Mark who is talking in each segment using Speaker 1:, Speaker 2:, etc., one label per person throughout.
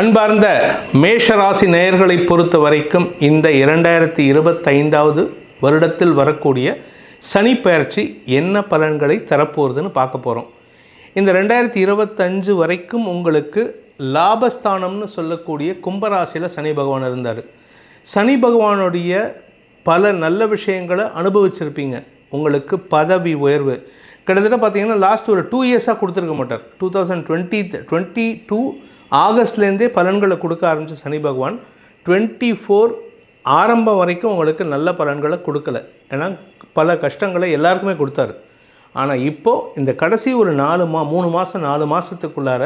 Speaker 1: அன்பார்ந்த மேஷராசி நேயர்களை பொறுத்த வரைக்கும் இந்த இரண்டாயிரத்தி இருபத்தைந்தாவது வருடத்தில் வரக்கூடிய சனி பயிற்சி என்ன பலன்களை தரப்போகுதுன்னு பார்க்க போகிறோம் இந்த ரெண்டாயிரத்தி இருபத்தஞ்சு வரைக்கும் உங்களுக்கு லாபஸ்தானம்னு சொல்லக்கூடிய கும்பராசியில் சனி பகவான் இருந்தார். சனி பகவானுடைய பல நல்ல விஷயங்களை அனுபவிச்சிருப்பீங்க. உங்களுக்கு பதவி உயர்வு. கிட்டத்தட்ட பார்த்தீங்கன்னா லாஸ்ட் ஒரு டூ இயர்ஸாக கொடுத்துருக்க மாட்டார். Two thousand twenty twenty two ஆகஸ்ட்லேருந்தே பலன்களை கொடுக்க ஆரம்பித்த சனி பகவான் டுவெண்ட்டி ஃபோர் ஆரம்பம் வரைக்கும் உங்களுக்கு நல்ல பலன்களை கொடுக்கல. ஏன்னா பல கஷ்டங்களை எல்லாருக்குமே கொடுத்தாரு. ஆனால் இப்போது இந்த கடைசி ஒரு நாலு மா மூணு மாதம் நாலு மாதத்துக்குள்ளார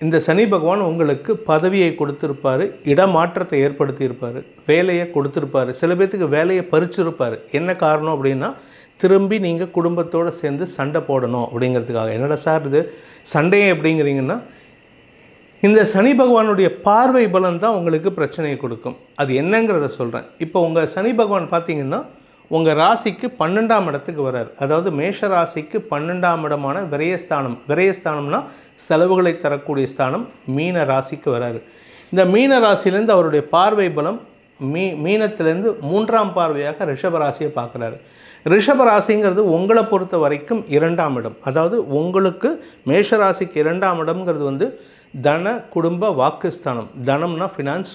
Speaker 1: இந்த சனி பகவான் உங்களுக்கு பதவியை கொடுத்துருப்பாரு இடமாற்றத்தை ஏற்படுத்தியிருப்பார் வேலையை கொடுத்துருப்பாரு சில பேர்த்துக்கு வேலையை பறிச்சிருப்பார். என்ன காரணம் அப்படின்னா திரும்பி நீங்கள் குடும்பத்தோடு சேர்ந்து சண்டை போடணும் அப்படிங்கிறதுக்காக. என்னடா சார் இது? சண்டையை எப்படிங்கிறீங்கன்னா இந்த சனி பகவானுடைய பார்வை பலம் தான் உங்களுக்கு பிரச்சனையை கொடுக்கும். அது என்னங்கிறத சொல்கிறேன் இப்போ உங்கள் சனி பகவான் பார்த்தீங்கன்னா உங்கள் ராசிக்கு பன்னெண்டாம் இடத்துக்கு வரார். அதாவது மேஷ ராசிக்கு பன்னெண்டாம் இடமான விரயஸ்தானம். விரயஸ்தானம்னா செலவுகளை தரக்கூடிய ஸ்தானம் மீன ராசிக்கு வராரு. இந்த மீன ராசியிலேருந்து அவருடைய பார்வை பலம் மீ மீனத்திலேருந்து மூன்றாம் பார்வையாக ரிஷப ராசியை பார்க்குறாரு ரிஷப ராசிங்கிறது உங்களை பொறுத்த வரைக்கும் இரண்டாம் இடம். அதாவது உங்களுக்கு மேஷ ராசிக்கு இரண்டாம் இடம்ங்கிறது வந்து தன குடும்ப வாக்குஸ்தானம். தனம்னா ஃபினான்ஸ்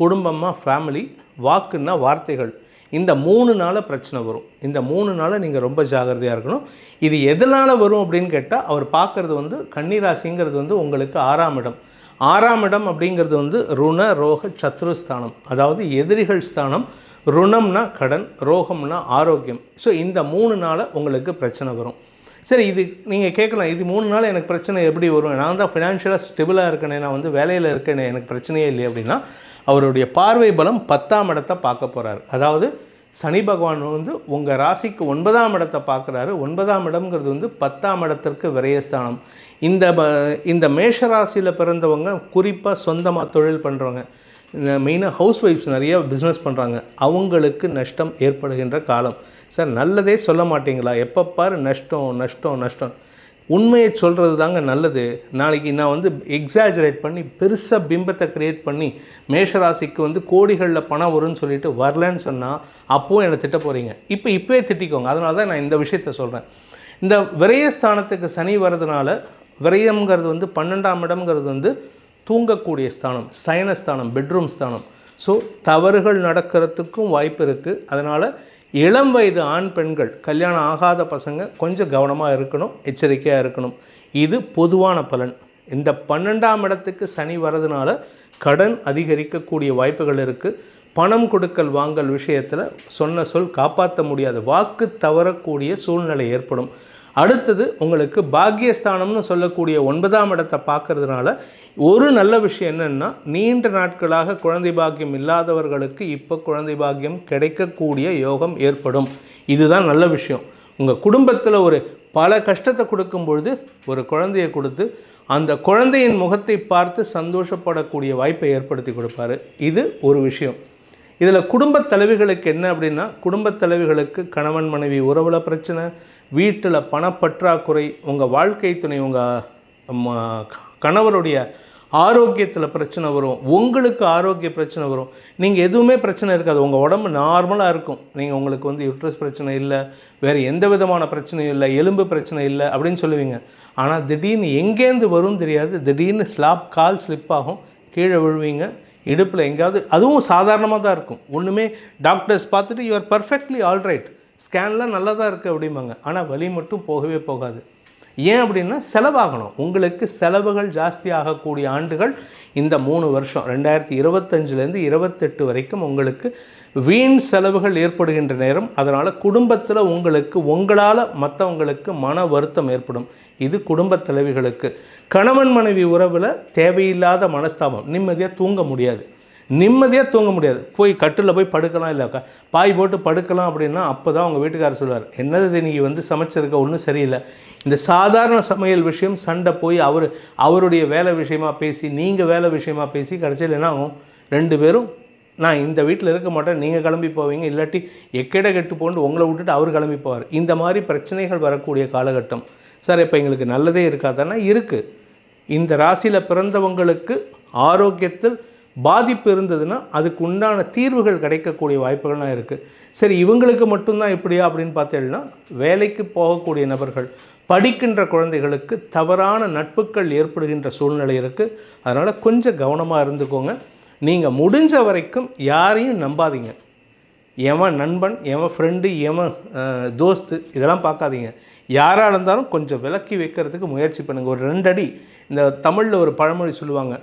Speaker 1: குடும்பமாக ஃபேமிலி வாக்குன்னா வார்த்தைகள். இந்த மூணு நாளில் பிரச்சனை வரும். இந்த மூணு நாளில் நீங்கள் ரொம்ப ஜாகிரதையாக இருக்கணும். இது எதனால் வரும் அப்படின்னு கேட்டால் அவர் பார்க்குறது வந்து கன்னிராசிங்கிறது வந்து உங்களுக்கு ஆறாம் இடம். ஆறாம் இடம் அப்படிங்கிறது வந்து ருண ரோக சத்ருஸ்தானம். அதாவது எதிரிகள் ஸ்தானம். ருணம்னா கடன் ரோகம்னா ஆரோக்கியம். ஸோ இந்த மூணு நாளில் உங்களுக்கு பிரச்சனை வரும். சரி இது நீங்கள் கேட்கலாம். இது மூணு நாள் எனக்கு பிரச்சனை எப்படி வரும்? நான் தான் ஃபினான்ஷியலாக ஸ்டெபிளாக இருக்கேனே நான் வந்து வேலையில் இருக்கேனே எனக்கு பிரச்சனையே இல்லை அப்படின்னா அவருடைய பார்வை பலம் பத்தாம் இடத்தை பார்க்க போகிறார் அதாவது சனி பகவான் வந்து உங்கள் ராசிக்கு ஒன்பதாம் இடத்தை பார்க்குறாரு. ஒன்பதாம் இடம்ங்கிறது வந்து பத்தாம் இடத்திற்கு விரயஸ்தானம். இந்த இந்த மேஷ ராசியில் பிறந்தவங்க குறிப்பாக சொந்தமாக தொழில் பண்ணுறவங்க மெயினாக ஹவுஸ் ஒய்ஃப்ஸ் நிறைய பிஸ்னஸ் பண்ணுறாங்க அவங்களுக்கு நஷ்டம் ஏற்படுகின்ற காலம். சார் நல்லதே சொல்ல மாட்டீங்களா? எப்போ பாரு நஷ்டம் நஷ்டம் நஷ்டம். உண்மையை சொல்கிறது தாங்க நல்லது. நாளைக்கு நான் வந்து எக்ஸாஜரேட் பண்ணி பெருசாக பிம்பத்தை க்ரியேட் பண்ணி மேஷராசிக்கு வந்து கோடிகளில் பணம் வரும்னு சொல்லிட்டு வரலன்னு சொன்னால் அப்போவும் என்னை திட்ட போகிறீங்க இப்போ இப்போயே திட்டிக்கோங்க. அதனால தான் நான் இந்த விஷயத்த சொல்கிறேன் இந்த விரயஸ்தானத்துக்கு சனி வர்றதுனால விரயம்ங்கிறது வந்து பன்னெண்டாம் இடம்ங்கிறது வந்து தூங்கக்கூடிய ஸ்தானம் சயனஸ்தானம் பெட்ரூம் ஸ்தானம். ஸோ தவறுகள் நடக்கிறதுக்கும் வாய்ப்பு இருக்குது அதனால் இளம் வயது ஆண் பெண்கள் கல்யாணம் ஆகாத பசங்க கொஞ்சம் கவனமாக இருக்கணும் எச்சரிக்கையாக இருக்கணும். இது பொதுவான பலன். இந்த பன்னெண்டாம் இடத்துக்கு சனி வரதுனால கடன் அதிகரிக்கக்கூடிய வாய்ப்புகள் இருக்குது பணம் கொடுக்கல் வாங்கல் விஷயத்தில் சொன்ன சொல் காப்பாற்ற முடியாத. வாக்கு தவறக்கூடிய சூழ்நிலை ஏற்படும். அடுத்தது உங்களுக்கு பாக்கியஸ்தானம்னு சொல்லக்கூடிய ஒன்பதாம் இடத்தை பார்க்கறதுனால ஒரு நல்ல விஷயம் என்னென்னா நீண்ட நாட்களாக குழந்தை பாக்கியம் இல்லாதவர்களுக்கு இப்போ குழந்தை பாக்கியம் கிடைக்கக்கூடிய யோகம் ஏற்படும். இதுதான் நல்ல விஷயம். உங்கள் குடும்பத்தில் ஒரு பல கஷ்டத்தை கொடுக்கும் பொழுது ஒரு குழந்தையை கொடுத்து அந்த குழந்தையின் முகத்தை பார்த்து சந்தோஷப்படக்கூடிய வாய்ப்பை ஏற்படுத்தி கொடுப்பாரு. இது ஒரு விஷயம். இதில் குடும்பத் தலைவிகளுக்கு என்ன அப்படின்னா குடும்பத் தலைவிகளுக்கு கணவன் மனைவி உறவில் பிரச்சனை வீட்டில் பணப்பற்றாக்குறை உங்கள் வாழ்க்கை துணை உங்கள் கணவருடைய ஆரோக்கியத்தில் பிரச்சனை வரும். உங்களுக்கு ஆரோக்கிய பிரச்சனை வரும். நீங்கள் எதுவுமே பிரச்சனை இருக்காது. உங்கள் உடம்பு நார்மலாக இருக்கும். நீங்கள் உங்களுக்கு வந்து யூட்ரஸ் பிரச்சனை இல்லை வேறு எந்த விதமான பிரச்சனையும் இல்லை எலும்பு பிரச்சனை இல்லை அப்படின்னு சொல்லுவீங்க. ஆனால் திடீர்னு எங்கேருந்து வரும் தெரியாது. திடீர்னு ஸ்லாப் கால் ஸ்லிப் ஆகும். கீழே விழுவீங்க. இடுப்பில் எங்கேயாவது அதுவும் சாதாரணமாக தான் இருக்கும். ஒன்றுமே டாக்டர்ஸ் பார்த்துட்டு யூஆர் பர்ஃபெக்ட்லி ஆல்ரைட் ஸ்கேன்லாம் நல்லா தான் இருக்குது அப்படிம்பாங்க. ஆனால் வலி மட்டும் போகவே போகாது. ஏன் அப்படின்னா செலவாகணும். உங்களுக்கு செலவுகள் ஜாஸ்தி ஆகக்கூடிய ஆண்டுகள் இந்த மூணு வருஷம். ரெண்டாயிரத்தி இருபத்தஞ்சிலேருந்து இருபத்தெட்டு வரைக்கும் உங்களுக்கு வீண் செலவுகள் ஏற்படுகின்ற நேரம். அதனால் குடும்பத்தில் உங்களுக்கு உங்களால் மற்றவங்களுக்கு மன வருத்தம் ஏற்படும். இது குடும்ப தலைவிகளுக்கு. கணவன் மனைவி உறவில் தேவையில்லாத மனஸ்தாபம். நிம்மதியாக தூங்க முடியாது. நிம்மதியாக தூங்க முடியாது. போய் கட்டில் போய் படுக்கலாம் இல்லை பாய் போட்டு படுக்கலாம் அப்படின்னா அப்போ தான் அவங்க வீட்டுக்காரர் சொல்லுவார். என்னது இது வந்து சமைச்சிருக்க ஒன்றும் சரியில்லை. இந்த சாதாரண சமையல் விஷயம் சண்டை போய் அவர் அவருடைய வேலை விஷயமா பேசி நீங்கள் வேலை விஷயமா பேசி கடைசியில் என்ன ஆகும்? ரெண்டு பேரும் நான் இந்த வீட்டில் இருக்க மாட்டேன் நீங்கள் கிளம்பி போவீங்க. இல்லாட்டி எக்கேட கெட்டு போண்டு உங்களை விட்டுட்டு அவர் கிளம்பி போவார். இந்த மாதிரி பிரச்சனைகள் வரக்கூடிய காலகட்டம். சார் இப்போ எங்களுக்கு நல்லதே இருக்காதானா இருக்குது இந்த ராசியில் பிறந்தவங்களுக்கு ஆரோக்கியத்தில் பாதிப்பு இருந்ததுன்னா அதுக்கு உண்டான தீர்வுகள் கிடைக்கக்கூடிய வாய்ப்புகள்லாம் இருக்குது சரி இவங்களுக்கு மட்டும்தான் இப்படியா அப்படின்னு பார்த்தீங்கன்னா வேலைக்கு போகக்கூடிய நபர்கள் படிக்கின்ற குழந்தைகளுக்கு தவறான நட்புகள் ஏற்படுகின்ற சூழ்நிலை இருக்குது அதனால் கொஞ்சம் கவனமாக இருந்துக்கோங்க. நீங்கள் முடிஞ்ச வரைக்கும் யாரையும் நம்பாதீங்க. எவன் நண்பன் எவன் ஃப்ரெண்டு எவன் தோஸ்து இதெல்லாம் பார்க்காதீங்க. யாராக இருந்தாலும் கொஞ்சம் விலக்கி வைக்கிறதுக்கு முயற்சி பண்ணுங்கள் ஒரு ரெண்டடி இந்த தமிழில் ஒரு பழமொழி சொல்லுவாங்க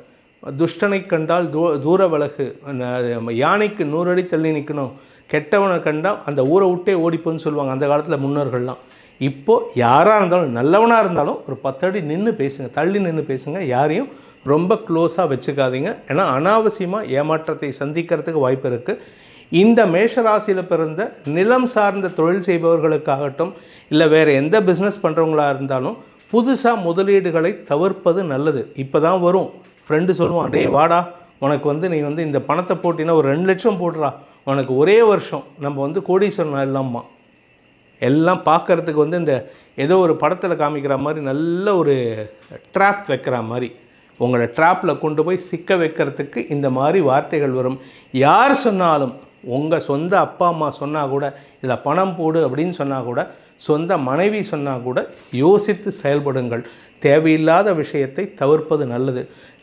Speaker 1: துஷ்டனை கண்டால் தூ தூர விலகு. ந- யானைக்கு நூறு அடி தள்ளி நிற்கணும் கெட்டவனை கண்டால் அந்த ஊரை விட்டே ஓடிப்போன்னு சொல்லுவாங்க அந்த காலத்தில் முன்னோர்கள்லாம். இப்போது யாராக இருந்தாலும் நல்லவனாக இருந்தாலும் ஒரு பத்தடி நின்று பேசுங்க தள்ளி நின்று பேசுங்க யாரையும் ரொம்ப க்ளோஸாக வச்சுக்காதீங்க. ஏன்னா அனாவசியமாக ஏமாற்றத்தை சந்திக்கிறதுக்கு வாய்ப்பு இருக்குது இந்த மேஷராசியில் பிறந்த நிலம் சார்ந்த தொழில் செய்பவர்களுக்காகட்டும் இல்லை வேறு எந்த பிஸ்னஸ் பண்ணுறவங்களாக இருந்தாலும் புதுசாக முதலீடுகளை தவிர்ப்பது நல்லது. இப்போ தான் வரும். ஃப்ரெண்டு சொல்லுவான் டேய் வாடா உனக்கு வந்து நீ வந்து இந்த பணத்தை போட்டினா ஒரு ரெண்டு லட்சம் போடுறா. உனக்கு ஒரே வருஷம் நம்ம வந்து கோடீஸ்வரன் இல்லாமா எல்லாம் பார்க்கறதுக்கு வந்து இந்த ஏதோ ஒரு படத்தில் காமிக்கிற மாதிரி நல்ல ஒரு ட்ராப் வைக்கிற மாதிரி. உங்களை ட்ராப்பில் கொண்டு போய் சிக்க வைக்கிறதுக்கு இந்த மாதிரி வார்த்தைகள் வரும். யார் சொன்னாலும் உங்கள் சொந்த அப்பா அம்மா சொன்னால் கூட இதில் பணம் போடு அப்படின்னு சொன்னால் கூட சொந்த மனைவி சொன்னால் கூட யோசித்து செயல்படுங்கள். தேவையில்லாத விஷயத்தை தவிர்ப்பது நல்லது.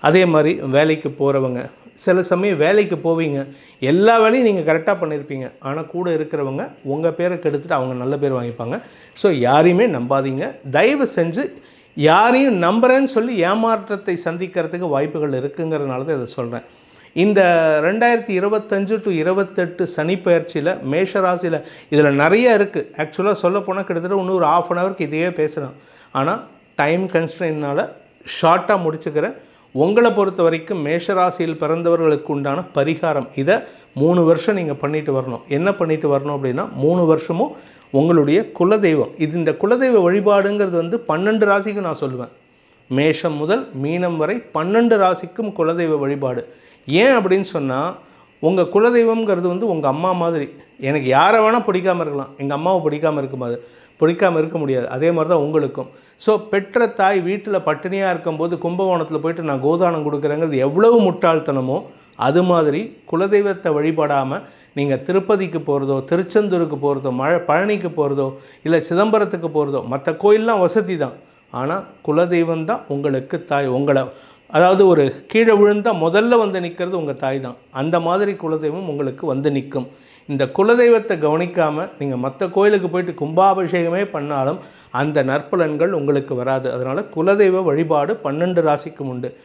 Speaker 1: அதே மாதிரி வேலைக்கு போகிறவங்க சில சமயம் வேலைக்கு போவீங்க. எல்லா வேலையும் நீங்கள் கரெக்டாக பண்ணியிருப்பீங்க ஆனால் கூட இருக்கிறவங்க உங்கள் பேரை கெடுத்துட்டு அவங்க நல்ல பேர் வாங்கிப்பாங்க. ஸோ யாரையுமே நம்பாதீங்க. தயவு செஞ்சு யாரையும் நம்புறேன்னு சொல்லி ஏமாற்றத்தை சந்திக்கிறதுக்கு வாய்ப்புகள் இருக்குங்கிறதுனால தான் இதை சொல்கிறேன் இந்த ரெண்டாயிரத்தி இருபத்தஞ்சு டு இருபத்தெட்டு சனிப்பெயர்ச்சியில் மேஷராசியில் இதில் நிறைய இருக்குது ஆக்சுவலாக சொல்லப்போனால் கிட்டத்தட்ட இன்னும் ஒரு ஆஃப் அன் ஹவருக்கு இதையே பேசலாம். ஆனால் டைம் கன்ஸ்ட்ரெயினால் ஷார்ட்டாக முடிச்சுக்கிறேன். உங்களை பொறுத்த வரைக்கும் மேஷராசியில் பிறந்தவர்களுக்கு உண்டான பரிகாரம். இதை மூணு வருஷம் நீங்கள் பண்ணிட்டு வரணும். என்ன பண்ணிட்டு வரணும் அப்படின்னா மூணு வருஷமும் உங்களுடைய குலதெய்வம். இது இந்த குலதெய்வ வழிபாடுங்கிறது வந்து பன்னெண்டு ராசிக்கும் நான் சொல்லுவேன். மேஷம் முதல் மீனம் வரை பன்னெண்டு ராசிக்கும் குலதெய்வ வழிபாடு. ஏன் அப்படின்னு சொன்னால் உங்கள் குலதெய்வம்ங்கிறது வந்து உங்கள் அம்மா மாதிரி. எனக்கு யாரை வேணால் பிடிக்காம இருக்கலாம். எங்கள் அம்மாவை பிடிக்காம இருக்கும்போது பிடிக்காமல் இருக்க முடியாது. அதே மாதிரி தான் உங்களுக்கும். ஸோ பெற்ற தாய் வீட்டில் பட்டினியாக இருக்கும்போது கும்பகோணத்தில் போயிட்டு நான் கோதானம் கொடுக்குறேங்கிறது எவ்வளவு முட்டாள்தனமோ அது மாதிரி குலதெய்வத்தை வழிபடாமல் நீங்கள் திருப்பதிக்கு போகிறதோ திருச்செந்தூருக்கு போகிறதோ மழை பழனிக்கு போகிறதோ இல்லை சிதம்பரத்துக்கு போகிறதோ மற்ற கோயிலெலாம் வசதி தான் ஆனால் குலதெய்வம் தான் உங்களுக்கு தாய். உங்களை அதாவது ஒரு கீழே விழுந்தால் முதல்ல வந்து நிற்கிறது உங்கள் தாய் தான் அந்த மாதிரி குலதெய்வம் உங்களுக்கு வந்து நிற்கும் இந்த குலதெய்வத்தை கவனிக்காமல் நீங்கள் மற்ற கோயிலுக்கு போயிட்டு கும்பாபிஷேகமே பண்ணாலும் அந்த நற்பலன்கள் உங்களுக்கு வராது. அதனால் குலதெய்வ வழிபாடு பன்னெண்டு ராசிக்கும் உண்டு.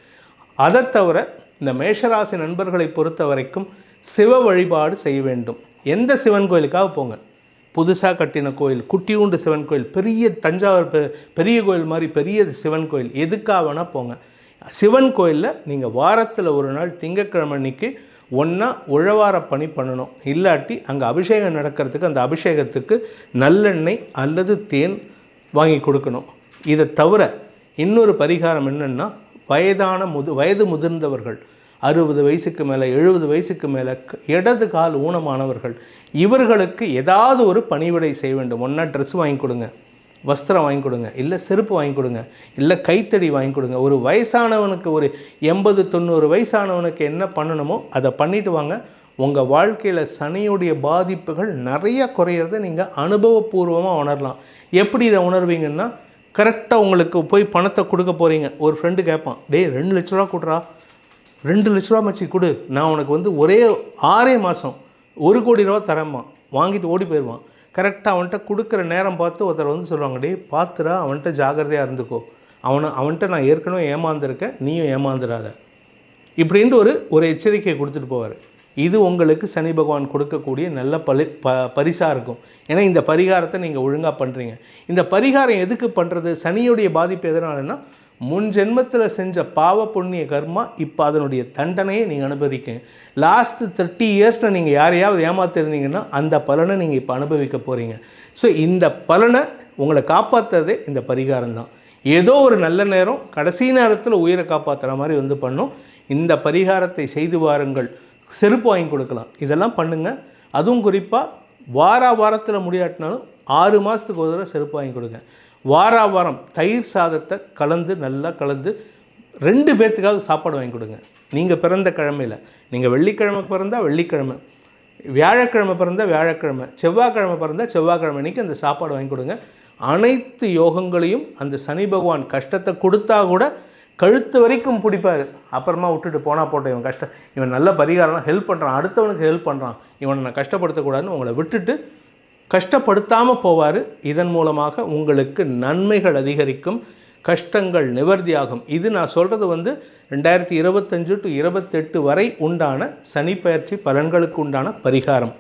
Speaker 1: அதை தவிர இந்த மேஷராசி நண்பர்களை பொறுத்த வரைக்கும் சிவ வழிபாடு செய்ய வேண்டும். எந்த சிவன் கோயிலுக்காக போங்க. புதுசாக கட்டின கோயில் குட்டியூண்டு சிவன் கோயில் பெரிய தஞ்சாவூர் பெ- பெரிய கோயில் மாதிரி பெரிய சிவன் கோயில் எதுக்காக வேணால் போங்க. சிவன் கோயிலில் நீங்கள் வாரத்தில் ஒரு நாள் திங்கட்கிழமை அன்னைக்கு ஒன்றா உழவார பணி பண்ணணும். இல்லாட்டி அங்கே அபிஷேகம் நடக்கிறதுக்கு அந்த அபிஷேகத்துக்கு நல்லெண்ணெய் அல்லது தேன் வாங்கி கொடுக்கணும். இதை தவிர இன்னொரு பரிகாரம் என்னென்னா வயதான முது வயது முதிர்ந்தவர்கள் அறுபது வயசுக்கு மேலே எழுபது வயசுக்கு மேலே இடது கால் ஊனமானவர்கள் இவர்களுக்கு ஏதாவது ஒரு பணிவிடை செய்ய வேண்டும். ஒன்றா ட்ரெஸ் வாங்கி கொடுங்க. வஸ்திரம் வாங்கி கொடுங்க இல்லை செருப்பு வாங்கி கொடுங்க இல்லை கைத்தடி வாங்கி கொடுங்க. ஒரு வயசானவனுக்கு ஒரு எண்பது தொண்ணூறு வயசானவனுக்கு என்ன பண்ணணுமோ அதை பண்ணிட்டு வாங்க. உங்கள் வாழ்க்கையில் சனியுடைய பாதிப்புகள் நிறைய குறையிறத நீங்கள் அனுபவபூர்வமாக உணரலாம். எப்படி இதை உணர்வீங்கன்னா கரெக்டாக உங்களுக்கு போய் பணத்தை கொடுக்க போகிறீங்க ஒரு ஃப்ரெண்டு கேட்பான் டேய் ரெண்டு லட்ச ரூபா கொடுறா. ரெண்டு லட்ச ரூபா மச்சி கொடு. நான் உனக்கு வந்து ஒரே ஆறே மாதம் ஒரு கோடி ரூபா தரேம்மா. வாங்கிட்டு ஓடி போயிடுவான் கரெக்டாக அவன்கிட்ட கொடுக்குற நேரம் பார்த்து ஒருத்தர் வந்து சொல்லுவாங்க டேய் பார்த்துடா அவன்கிட்ட ஜாக்கிரதையாக இருந்துக்கோ. அவனை அவன்கிட்ட நான் ஏற்கனவே ஏமாந்துருக்கேன் நீயும் ஏமாந்துடாத இப்படின்ட்டு ஒரு ஒரு எச்சரிக்கையை கொடுத்துட்டு போவார். இது உங்களுக்கு சனி பகவான் கொடுக்கக்கூடிய நல்ல பலி ப பரிசாக இருக்கும். ஏன்னா இந்த பரிகாரத்தை நீங்கள் ஒழுங்காக பண்ணுறீங்க இந்த பரிகாரம் எதுக்கு பண்ணுறது சனியுடைய பாதிப்பு எதனாலன்னா முன் ஜென்மத்தில் செஞ்ச பாவ புண்ணிய கர்மா இப்போ அதனுடைய தண்டனையை நீங்கள் அனுபவிக்க லாஸ்ட்டு தேர்ட்டி இயர்ஸில் நீங்கள் யாரையாவது ஏமாத்திருந்தீங்கன்னா அந்த பலனை நீங்கள் இப்போ அனுபவிக்க போகிறீங்க ஸோ இந்த பலனை உங்களை காப்பாற்றுறதே இந்த பரிகாரம் தான் ஏதோ ஒரு நல்ல நேரம் கடைசி நேரத்தில் உயிரை காப்பாற்றுற மாதிரி வந்து பண்ணும். இந்த பரிகாரத்தை செய்து வாருங்கள். செருப்பு வாங்கி கொடுக்கலாம். இதெல்லாம் பண்ணுங்கள் அதுவும் குறிப்பாக வார வாரத்தில் முடியாட்டினாலும் ஆறு மாதத்துக்கு ஒரு தடவை செருப்பு வாங்கி கொடுங்க. வார வாரம் தயிர் சாதத்தை கலந்து நல்லா கலந்து ரெண்டு பேர்த்துக்காவது சாப்பாடு வாங்கி கொடுங்க. நீங்கள் பிறந்த கிழமையில். நீங்கள் வெள்ளிக்கிழமை பிறந்தால் வெள்ளிக்கிழமை. வியாழக்கிழமை பிறந்தால் வியாழக்கிழமை. செவ்வாய்க்கிழமை பிறந்தால் செவ்வாய்க்கிழமை அன்றைக்கி அந்த சாப்பாடு வாங்கி கொடுங்க. அனைத்து யோகங்களையும் அந்த சனி பகவான் கஷ்டத்தை கொடுத்தா கூட கழுத்து வரைக்கும் பிடிப்பார். அப்புறமா விட்டுட்டு போனால் போட்ட இவன் கஷ்டம் இவன் நல்ல பரிகாரம்லாம் ஹெல்ப் பண்ணுறான் அடுத்தவனுக்கு ஹெல்ப் பண்ணுறான் இவனை நான் கஷ்டப்படுத்தக்கூடாதுன்னு உங்களை விட்டுட்டு கஷ்டப்படுத்தாமல் போவார். இதன் மூலமாக உங்களுக்கு நன்மைகள் அதிகரிக்கும் கஷ்டங்கள் நிவர்த்தியாகும். இது நான் சொல்கிறது வந்து ரெண்டாயிரத்தி இருபத்தஞ்சு டு இருபத்தெட்டு வரை உண்டான சனி பயிற்சி பலன்களுக்கு உண்டான பரிகாரம்.